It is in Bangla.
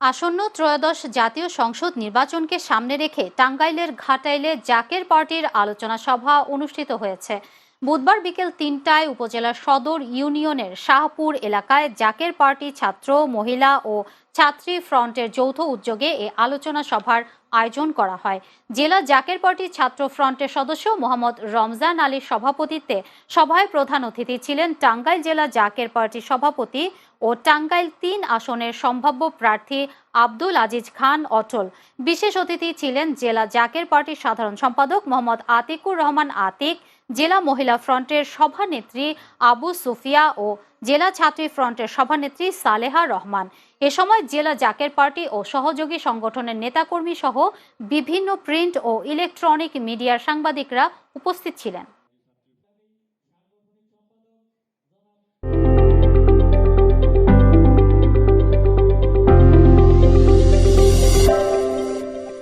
আসন্ন ত্রয়োদশ জাতীয় সংসদ নির্বাচনকে সামনে রেখে টাঙ্গাইলের ঘাটাইলে জাকের পার্টির আলোচনা সভা অনুষ্ঠিত হয়েছে। বুধবার বিকেল তিনটায় উপজেলা সদর ইউনিয়নের শাহপুর এলাকায় জাকের পার্টি ছাত্র, মহিলা ও ছাত্রী ফ্রন্টের যৌথ উদ্যোগে এ আলোচনা সভার আয়োজন করা হয়। জেলা জাকের পার্টি ছাত্র ফ্রন্টের সদস্য মোহাম্মদ রমজান আলীর সভাপতিত্বে সভায় প্রধান অতিথি ছিলেন টাঙ্গাইল জেলা জাকের পার্টি সভাপতি ও টাঙ্গাইল তিন আসনের সম্ভাব্য প্রার্থী আব্দুল আজিজ খান অটল। বিশেষ অতিথি ছিলেন জেলা জাকের পার্টির সাধারণ সম্পাদক মোহাম্মদ আতিকুর রহমান আতিক জেলা মহিলা ফ্রন্টের সভানেত্রী আবু সুফিয়া ও জেলা ছাত্রী ফ্রন্টের সভানেত্রী সালেহা রহমান। এ সময় জেলা জাকের পার্টি ও সহযোগী সংগঠনের নেতাকর্মী সহ বিভিন্ন প্রিন্ট ও ইলেকট্রনিক মিডিয়ার সাংবাদিকরা উপস্থিত ছিলেন।